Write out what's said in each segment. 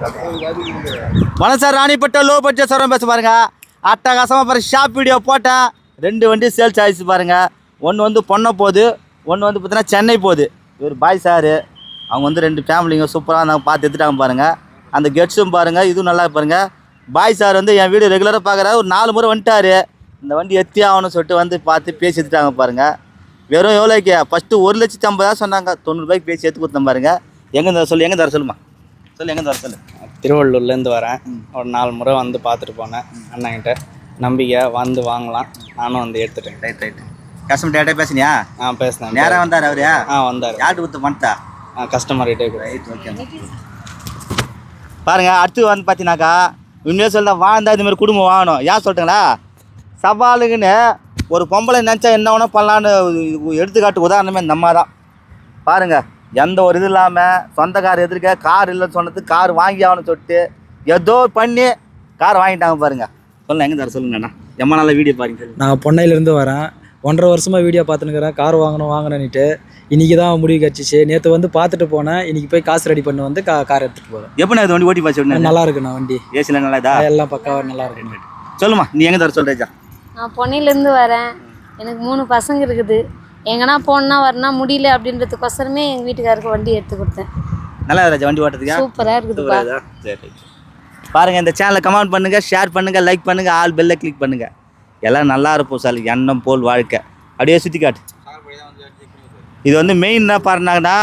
வணக்கம் sir ராணிப்பட்ட low budget சொல்கிறோம் பேச பாருங்க. அட்டகாசமாக பாருங்க ஷாப் வீடியோ போட்டேன். ரெண்டு வண்டி சேல்ஸ் ஆயிடுச்சு பாருங்கள் ஒன்று வந்து பொண்ணை போகுது ஒன்று வந்து பார்த்தீங்கன்னா சென்னை போகுது. இவர் பாய் சாரு அவங்க வந்து ரெண்டு ஃபேமிலிங்க சூப்பராக இருந்தாங்க பார்த்து எடுத்துட்டாங்க பாருங்கள் அந்த கெட்ஸும் பாருங்கள் இதுவும் நல்லா பாருங்கள் பாய் சார் வந்து என் வீடியோ ரெகுலராக பார்க்குறாரு ஒரு நாலு முறை வந்துட்டார். இந்த வண்டி எத்தி ஆகணும்னு சொல்லிட்டு வந்து பார்த்து பேசி எடுத்துட்டாங்க பாருங்க. வெறும் எவ்வளோக்கு ஃபஸ்ட்டு ஒரு லட்சத்தி ஐம்பதாயிரம் சொன்னாங்க. தொண்ணூறுபாய்க்கு பேசி எடுத்து கொடுத்தேன் பாருங்கள் எங்கே தர சொல்லு எங்கே தர சொல்லுமா? சொல்லு எங்கே தர சொல்லு. திருவள்ளூர்லேருந்து வரேன். ஒரு நாலு முறை வந்து பார்த்துட்டு போனேன். அண்ணன்கிட்ட நம்பிக்கை வந்து வாங்கலாம். நானும் வந்து எடுத்துட்டேன். ரைட் ரைட் கஸ்டமர் டேட்டா பேசுனியா? ஆ பேசினேன். நேராக வந்தார் அவரு? ஆ வந்தார். யார்கிட்ட கொடுத்து பண்ணிட்டா ஆ கஸ்டமர்கிட்டே கூட ரைட் ஓகே பாருங்க அடுத்து வந்து பார்த்தீங்கன்னாக்கா உண்மையாக சொல்ல வாழ்ந்தா இந்த மாதிரி குடும்பம் வாங்கணும். ஏன் சொல்லிட்டுங்களா சவாலுக்குன்னு ஒரு பொம்பளை நினச்சா என்ன வேணா பண்ணலான்னு எடுத்துக்காட்டு உதாரணமே இந்த அம்மா தான் பாருங்க எந்த ஒரு இது இல்லாமல் சொந்த கார் எதிர்க்க கார் இல்லைன்னு சொன்னது கார் வாங்கி ஆகணும்னு சொல்லிட்டு ஏதோ பண்ணி கார் வாங்கிட்டாங்க பாருங்க. சொல்லுங்க எங்கே தர சொல்லுங்கண்ணா எம்மா நாள் வீடியோ பாருங்க நான் பொன்னையிலேருந்து வரேன். ஒன்றரை வருஷமாக வீடியோ பார்த்துனுக்கிறேன் கார் வாங்கணும் வாங்கணுன்னுட்டு இன்றைக்கி தான் முடிவு கிடச்சிச்சு நேற்று வந்து பார்த்துட்டு போனேன். இன்றைக்கி போய் காசு ரெடி பண்ணி வந்து கா கார் எடுத்துகிட்டு போகிறேன் எப்படி இது வண்டி ஓட்டி விடுங்க நல்லா இருக்குண்ணா வண்டி. ஏசியில் நல்லா இதா? எல்லாம் பக்காவாக நல்லா இருக்குண்ணா சொல்லுமா நீ எங்கே தர சொல்கிறேஜா நான் பொன்னையிலேருந்து வரேன். எனக்கு மூணு பசங்க இருக்குது. எங்கன்னா போனா வரனா முடியல அப்படின்றதுக்கோசரமே எங்கள் வீட்டுக்காருக்கு வண்டி எடுத்து கொடுத்தேன். நல்லா ராஜா வண்டி ஓட்டுறதுக்கா? சூப்பராக இருக்குதுப்பா. சரி. பாருங்க இந்த சேனலை கமெண்ட் பண்ணுங்க ஷேர் பண்ணுங்க லைக் பண்ணுங்க ஆல் பெல்ல கிளிக் பண்ணுங்க. எல்லாம் நல்லா இருப்போம் சார் எண்ணம் போல் வாழ்க்கை. அப்படியே சுற்றி காட்டு. இது வந்து மெயின் என்ன பாருனாங்கன்னா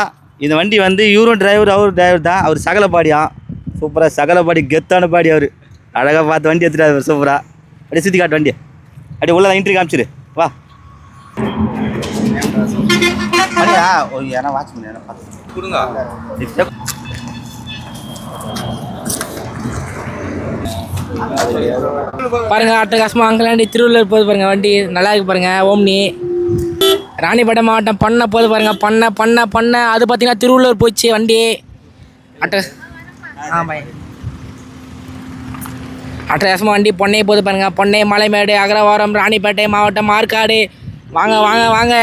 இந்த வண்டி வந்து இவரும் டிரைவர் அவர் டிரைவர் தான். அவர் சகலபாடியாம் சூப்பராக சகலபாடி கெத்தான பாடி அவர். அழகாக பார்த்து வண்டி எடுத்துட்டாரு சூப்பராக அப்படியே சுற்றி காட்டு வண்டியை. அப்படியே உள்ள இன்ட்ரி காமிச்சிரு. வா. அப்படியா ஒரு யாரா வாட்ச் பண்ணி யாரா பார்த்து கொடுங்க. பாருங்க அட்டகாசமாக அங்கலாண்டி திருவள்ளூர் போகுது பாருங்க வண்டி நல்லா இருக்கு பாருங்க ஓம்னி. ராணிப்பேட்டை மாவட்டம் பண்ண போகுது பாருங்க பண்ண பண்ண பண்ண அது பார்த்தீங்கன்னா திருவள்ளூர் போச்சு வண்டி. அட்ட ஆமாம் அட்டகாசமாக வண்டி பொன்னை போகுது பாருங்க பொன்னை மலைமேடு அகரவாரம் ராணிப்பேட்டை மாவட்டம் ஆற்காடு. வாங்க வாங்க வாங்க.